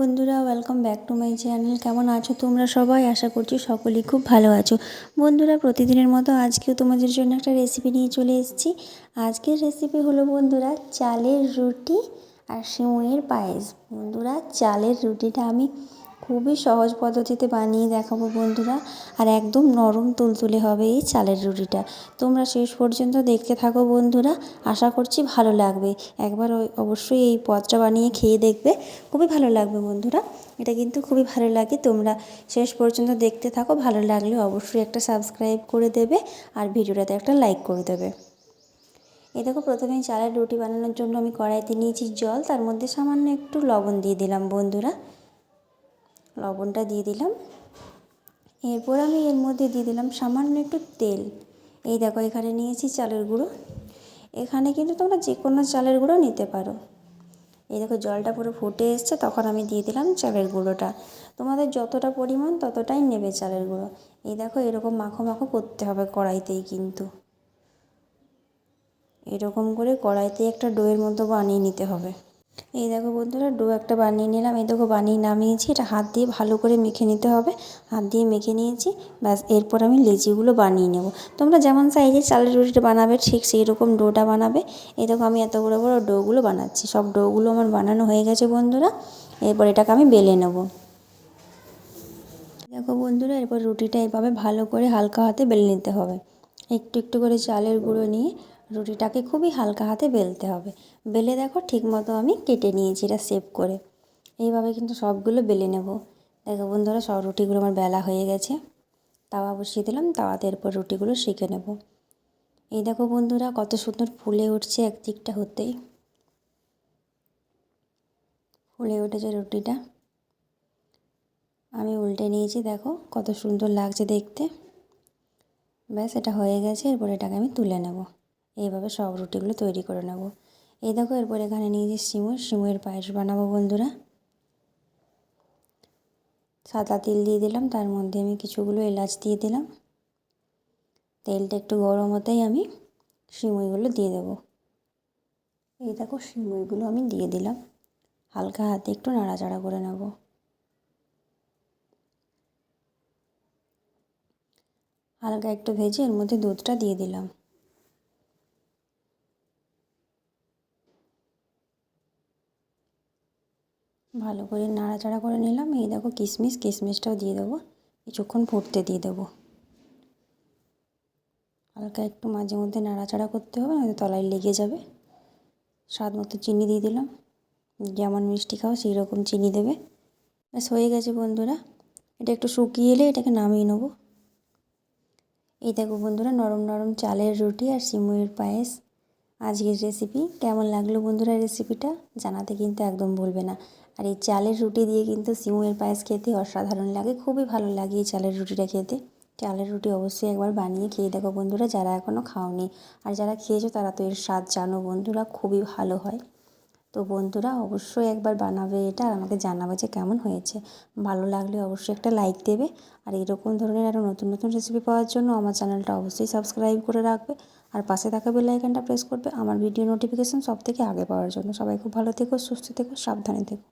বন্ধুরা welcome back to my channel কেমন আছো তোমরা সবাই? আশা করছি সকলেই খুব ভালো আছো। বন্ধুরা, প্রতিদিনের মতো আজকেও তোমাদের জন্য একটা রেসিপি নিয়ে চলে এসেছি। আজকের রেসিপি হলো বন্ধুরা, চালের রুটি আর সিমুইয়ের পায়েস। বন্ধুরা, চালের রুটিটা আমি খুবই সহজ পদ্ধতিতে বানিয়ে দেখাবো বন্ধুরা। আর একদম নরম তুলতুলে হবে এই চালের রুটিটা। তোমরা শেষ পর্যন্ত দেখতে থাকো বন্ধুরা। আশা করছি ভালো লাগবে। একবার অবশ্যই এই পদটা বানিয়ে খেয়ে দেখবে। খুবই ভালো লাগবে বন্ধুরা। এটা কিন্তু খুবই ভালো লাগে। তোমরা শেষ পর্যন্ত দেখতে থাকো। ভালো লাগলে অবশ্যই একটা সাবস্ক্রাইব করে দেবে আর ভিডিওটাতে একটা লাইক করে দেবে। এই দেখো প্রথমে চালের রুটি বানানোর জন্য আমি কড়াইতে নিয়েছি জল। তার মধ্যে সামান্য একটু লবণ দিয়ে দিলাম বন্ধুরা। লবণটা দিয়ে দিলাম। এরপর আমি এর মধ্যে দিয়ে দিলাম সামান্য একটু তেল। এই দেখো এখানে নিয়েছি চালের গুঁড়ো। এখানে কিন্তু তোমরা যে কোনো চালের গুঁড়ো নিতে পারো। এই দেখো জলটা পুরো ফুটে এসছে, তখন আমি দিয়ে দিলাম চালের গুঁড়োটা। তোমাদের যতটা পরিমাণ ততটাই নেবে চালের গুঁড়ো। এই দেখো এরকম মাখো মাখো করতে হবে কড়াইতেই কিন্তু। এরকম করে কড়াইতে একটা ডোয়ের মতো বানিয়ে নিতে হবে। এই দেখো বন্ধুরা, ডো একটা বানিয়ে নিলাম। এই দেখো বানিয়ে নামিয়েছি। এটা হাত দিয়ে ভালো করে মেখে নিতে হবে। হাত দিয়ে মেখে নিয়েছি। ব্যাস, এরপর আমি লেচিগুলো বানিয়ে নেব। তোমরা যেমন সাইজের চালের রুটিটা বানাবে, ঠিক সেই রকম ডোটা বানাবে। এই দেখো আমি এত বড়ো বড়ো ডোগুলো বানাচ্ছি। সব ডোগুলো আমার বানানো হয়ে গেছে বন্ধুরা। এরপর এটাকে আমি বেলে নেব। দেখো বন্ধুরা, এরপর রুটিটা এভাবে ভালো করে হালকা হাতে বেলে নিতে হবে। একটু একটু করে চালের গুঁড়ো নিয়ে রুটিটাকে খুবই হালকা হাতে বেলতে হবে। বেলে দেখো ঠিক মতো আমি কেটে নিয়েছি এটা সেভ করে। এইভাবে কিন্তু সবগুলো বেলে নেব। দেখো বন্ধুরা, সব রুটিগুলো আমার বেলা হয়ে গেছে। তাওয়া বসিয়ে দিলাম, তাওয়াতে এরপর রুটিগুলো শিখে নেব। এই দেখো বন্ধুরা, কত সুন্দর ফুলে উঠছে এক দিকটা হতেই। ফুলে উঠেছে রুটিটা। আমি উল্টে নিয়েছি, দেখো কত সুন্দর লাগছে দেখতে। ব্যাস, এটা হয়ে গেছে, এরপর এটাকে আমি তুলে নেব। এইভাবে সব রুটিগুলো তৈরি করে নেব। এই দেখো, এরপর এখানে নিয়েছি সিমুই সিমুইয়ের পায়েস বানাবো বন্ধুরা। সাদা তিল দিয়ে দিলাম, তার মধ্যে আমি কিছুগুলো এলাচ দিয়ে দিলাম। তেলটা একটু গরম হতেই আমি সিমুইগুলো দিয়ে দেবো। এই দেখো সিমুইগুলো আমি দিয়ে দিলাম। হালকা হাতে একটু নাড়াচাড়া করে নেব। হালকা একটু ভেজে এর মধ্যে দুধটা দিয়ে দিলাম। ভালো করে নাড়াচাড়া করে নিলাম। এই দেখো কিশমিশ, কিশমিশটাও দিয়ে দেবো। কিছুক্ষণ ফুটতে দিয়ে দেবো। হালকা একটু মাঝে মধ্যে নাড়াচাড়া করতে হবে, নয়তো তলায় লেগে যাবে। স্বাদ মতো চিনি দিয়ে দিলাম। যেমন মিষ্টি খাও, সেই রকম চিনি দেবে। ব্যাস, হয়ে গেছে বন্ধুরা। এটা একটু শুকিয়ে এলে এটাকে নামিয়ে নেব। এই দেখো বন্ধুরা, নরম নরম চালের রুটি আর সিমুইয়ের পায়েস। আজকের রেসিপি কেমন লাগল বন্ধুরা রেসিপিটা জানাতে কিন্তু একদম ভুলবে না। আর এই চালের রুটি দিয়ে কিন্তু সিমুয়ের পায়েস খেতে অসাধারণ লাগে। খুবই ভালো লাগে এই চালের রুটিটা খেতে। চালের রুটি অবশ্যই একবার বানিয়ে খেয়ে দেখো বন্ধুরা, যারা এখনও খাওনি। আর যারা খেয়েছো তারা তো এর স্বাদ জানো বন্ধুরা, খুবই ভালো হয়। তো বন্ধুরা অবশ্যই একবার বানাবে এটা আর আমাকে জানাবে যে কেমন হয়েছে। ভালো লাগলে অবশ্যই একটা লাইক দেবে। আর এরকম ধরনের আরও নতুন নতুন রেসিপি পাওয়ার জন্য আমার চ্যানেলটা অবশ্যই সাবস্ক্রাইব করে রাখবে। আর পাশে থাকা বেল আইকনটা প্রেস করবে। আমার ভিডিও নোটিফিকেশান সব থেকে আগে পাওয়ার জন্য। সবাই খুব ভালো থেকো, সুস্থ থেকো, সাবধানে থেকো।